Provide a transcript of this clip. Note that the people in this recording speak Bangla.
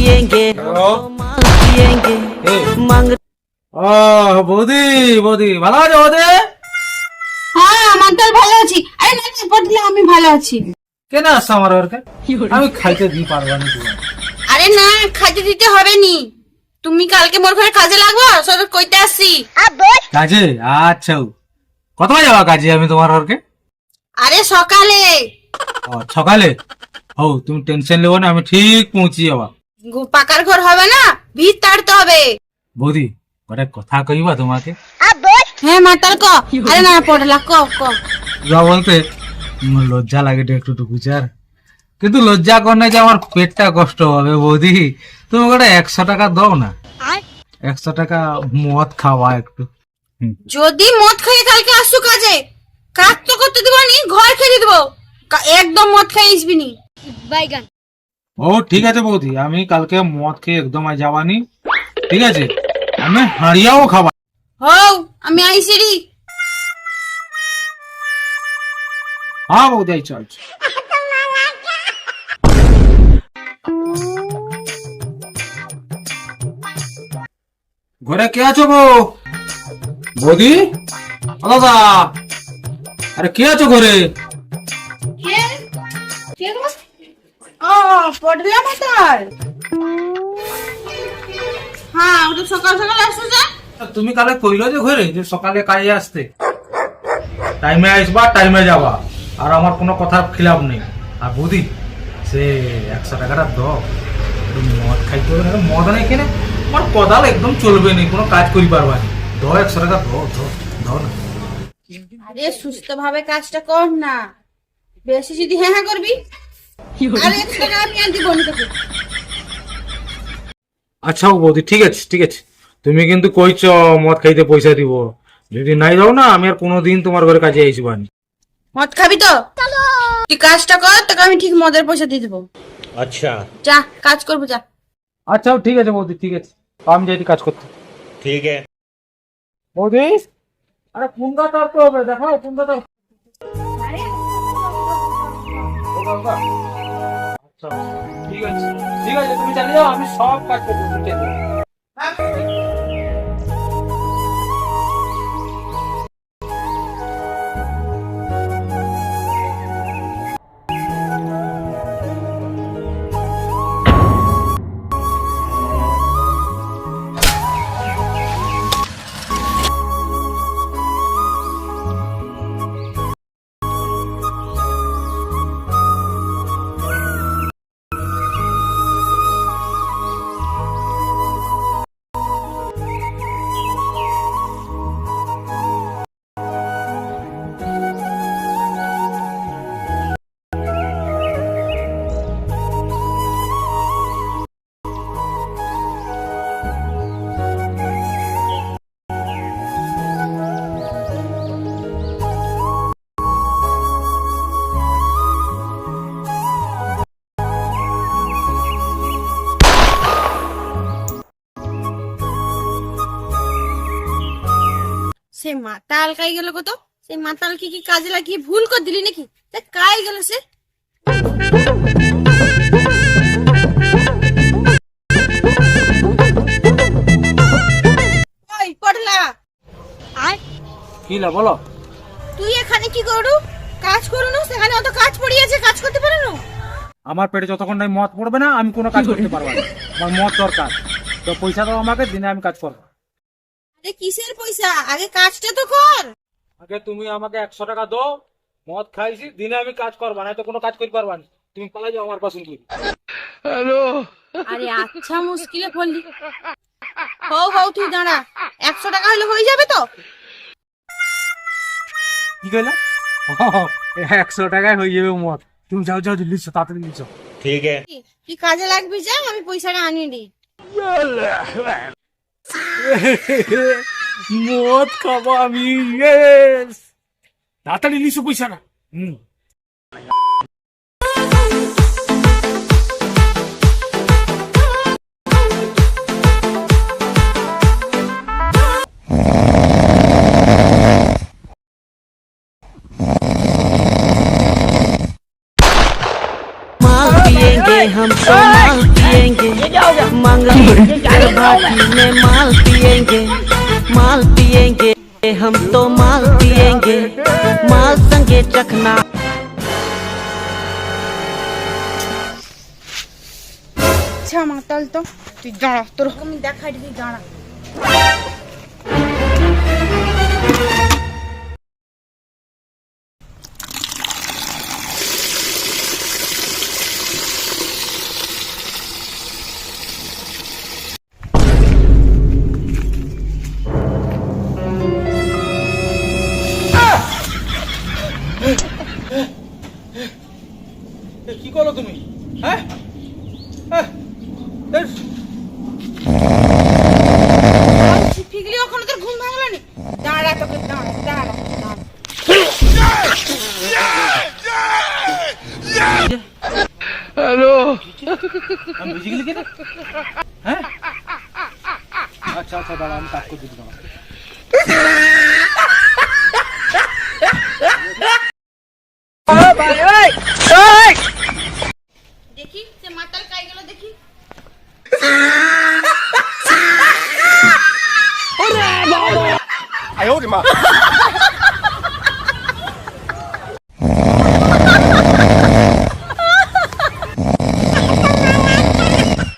पिएंगे হ্যালো माल पिएंगे এ मांग ও বৌদি বৌদি ভালো আছো বৌদি হ্যাঁ আমার তো ভালো আছি আরে না না পটলে আমি ভালো আছি কেন আসছো আমার ঘরকে আমি খাইতে দিই পারবা না তোমার আরে না খাইতে দিতে হবে নি তুমি কালকে মোর ঘরে কাজে লাগবো সব কইতে আসছি কাজে আচ্ছা কত বাজে যাবা কাজে আমি তোমার ঘরকে আরে সকালে ও সকালে হো তুমি টেনশন নেবো না আমি ঠিক পৌঁছি যাবা গু- পাকার ঘর হবে না ভিত তাড়তে হবে। বৌদি একটা কথা কইবা তোমাকে? হ্যাঁ মাতাল ক। আরে না পটলা ক ক। যা বলতে লজ্জা লাগে একটু টুকু চার কিন্তু লজ্জা করলে যে আমার পেটটা কষ্ট হবে বৌদি। তুমি ওটা একশো টাকা দাও না। একশো টাকা মদ খাওয়া একটু। যদি মদ খাইয়ে কালকে আসছো কাজে কাজ তো করতে দিব নি ঘর খেয়ে দেবো। একদম মদ খাই আসবি নি ও ঠিক আছে বৌদি আমি কালকে মদ খেয়ে একদম আর যাবানি ঠিক আছে আমি হাড়িয়াও খাবা। হও আমি আইসি রি। হ্যাঁ বৌদি আইছো আইছো ঘরে কে আছো গো বৌদি? ও দাদা আরে কে আছো ঘরে? পটলা হ্যাঁ ওটা সকাল সকাল আসছো যা তুমি কালে কইলো যে ঘরে যে সকালে কাজে আসতে। টাইমে আসবা টাইমে যাবা। আর আমার কোনো কথার খিলাফ নেই। আর বৌদি সে একশো টাকাটা দাও। মদ খাইতে হবে না মদ নেই কিনে। আমার কদাল একদম চলবে না কোনো কাজ করি পারবা না। দাও একশো টাকা দাও দাও দাও না। আরে সুস্থ ভাবে কাজটা কর না। বেশি যদি হ্যাঁ হ্যাঁ করবি? আচ্ছা বৌদি ঠিক আছে ঠিক আছে। তুমি কিন্তু কইছ মদ খাইতে পয়সা দিব। যদি নাই দাও না আমি আর কোনোদিন তোমার ঘরে কাজে আইসব আমি মদ খাবি তো? তুই কাজটা কর তোকে আমি ঠিক মদের পয়সা দিয়ে দেবো। আচ্ছা। যা কাজ করব যা। আচ্ছা ঠিক আছে বৌদি ঠিক আছে। আমি যাই কাজ করতে ঠিক আছে। বৌদি আরে পুন্দা তার তো হবে দেখো পুন্দা তার। ঠিক আছে। ঠিক আছে তুমি চালিয়ে যাও আমি সব কাজ করব সে মাতাল কাই গেল কত? সে মাতাল কি কি কাজে লাগিয়ে ভুল করে দিলি নাকি? তা কাই গেল সে? ওই পড়লা আর কি লা বলো। তুই এখানে কি করু? কাজ করু না সেখানে অত কাজ পড়িয়েছে কাজ করতে পারো না? আমার পেটে যতক্ষণ নাই মদ পড়বে না আমি কোনো কাজ করতে পারব না। আমার মদ দরকার। তো পয়সা দাও আমাকে দিনে আমি কাজ করব। কিসের পয়সা? আগে কাজটা তো কর। আগে তুমি আমাকে একশো টাকা দাও মদ খাইছি দিনে আমি কাজ করবা না তো কোনো কাজ করি পারবা তুমি পালাই যাও আমার পছন্দ হ্যালো। আরে আচ্ছা মুশকিলে পড়লি। হও হও তুই দাঁড়া। একশো টাকা হলে হয়ে যাবে তো। কি কইলা? হ্যাঁ, একশো টাকায় হয়ে যাবে মদ। তুমি যাও যাও লিখছো তাড়াতাড়ি নিচ্ছ ঠিক আছে। কি কাজে লাগবি যা? আমি পয়সাটা আনিয়ে দিই। মদ খাব আমি নাতালি লিখছো পয়সা না। হুম। फिर भाटी में माल पिएंगे माल पिएंगे हम तो माल पिएंगे माल संगे चखना আচ্ছা মাতাল তো তুই দাঁড়া তোর আমি দেখাই দিবি দাঁড়া কি করল তুমি? হ্যাঁ? হ্যাঁ, ফিগলি ওখানে তোর ঘুম ভাঙলো নি? দাঁড়া তোকে দাঁড়া দাঁড়া দাঁড়া। আমি বুঝে গেলি কিনা হ্যাঁ? আচ্ছা আচ্ছা দাঁড়া আমি কাজ করতে দাঁড়া 哎呦我的妈！